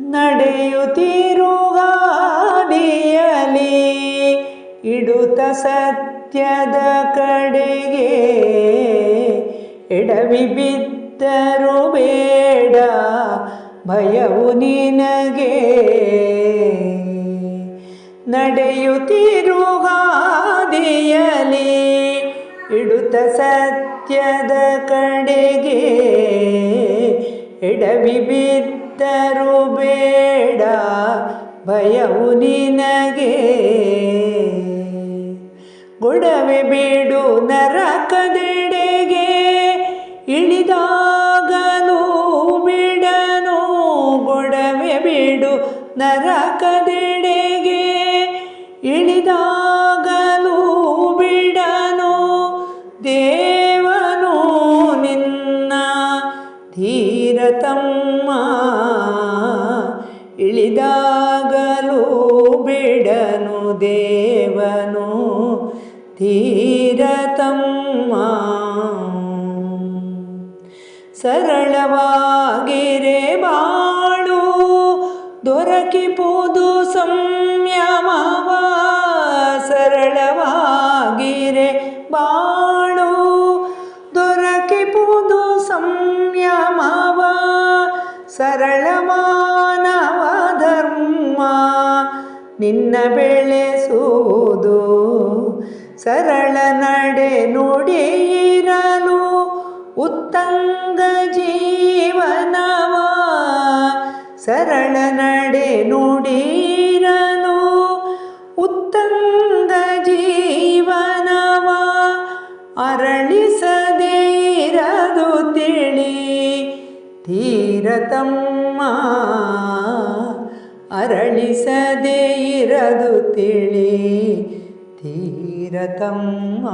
ನಡೆಯುತ್ತಿರುಗಾದಿಯಲಿ, ಇಡುತ್ತ ಸತ್ಯದ ಕಡೆಗೆ ಎಡವಿ ಬಿದ್ದರು ಬೇಡ, ಭಯವು ನಿನಗೆ ನಡೆಯುತ್ತಿರುಗಾದಿಯಲಿ, ಇಡುತ್ತ ಸತ್ಯದ ಕಡೆಗೆ ಎಡವಿ ಬಿದ್ದರು ಭಯವು ನಿನಗೆ. ಗೊಡವೆ ಬೀಡು ನರಕದೆಡೆಗೆ, ಇಳಿದಾಗಲೂ ಬಿಡನು. ಗೊಡವೆ ಬೀಡು ನರಕದೆಡೆಗೆ, ಇಳಿದಾಗಲೂ ಬಿಡನು. ದೇವನು ನಿನ್ನ ಧೀರತಮ್ಮ, ಇಳಿದ ದೇವನು ತೀರತಮ್ಮ. ಸರಳವಾಗಿರೆ ಬಾಳು ದೊರಕಿಪುದು ಸಂಯಮವ. ಸರಳವಾಗಿರೆ ಬಾಳು ದೊರಕಿಪುದು ಸಂಯಮವ. ಸರಳ ಮಾನವ ಧರ್ಮ. ನಿನ್ನ ಬೆಳೆಸುವುದು ಸರಳ ನಡೆ ನುಡಿಯಿರಲು ಉತ್ತಂಗ ಜೀವನವ. ಸರಳ ನಡೆ ನುಡಿರಲು ಉತ್ತಂಗ ಜೀವನವ. ಅರಳಿಸದೇ ಇರದು ತಿಳಿ ತೀರತಮ್ಮ. ಅರಳಿಸದೇ ಇರದು ತಿಳಿ ತೀರತಮ್ಮ